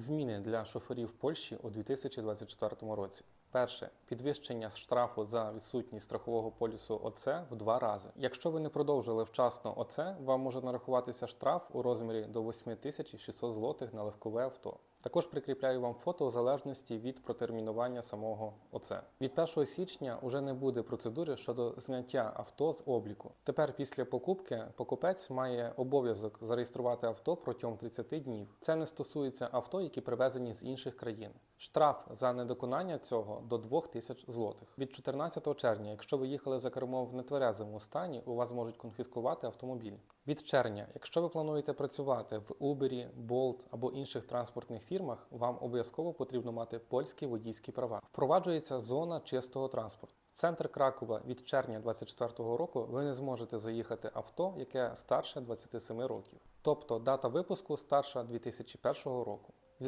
Зміни для шоферів Польщі у 2024 році. Перше підвищення штрафу за відсутність страхового полісу ОЦ в два рази. Якщо ви не продовжили вчасно ОЦ, вам може нарахуватися штраф у розмірі до 8600 злотих на легкове авто. Також прикріпляю вам фото у залежності від протермінування самого ОЦ. Від 1 січня уже не буде процедури щодо зняття авто з обліку. Тепер після покупки покупець має обов'язок зареєструвати авто протягом 30 днів. Це не стосується авто, які привезені з інших країн. Штраф за недоконання цього до 2000 злотих. Від 14 червня, якщо ви їхали за кермом в нетверезому стані, у вас можуть конфіскувати автомобіль. Від червня, якщо ви плануєте працювати в Uber, Bolt або інших транспортних фірмах, вам обов'язково потрібно мати польські водійські права. Впроваджується зона чистого транспорту. В Центр Кракова від червня 2024 року ви не зможете заїхати авто, яке старше 27 років. Тобто дата випуску старша 2001 року.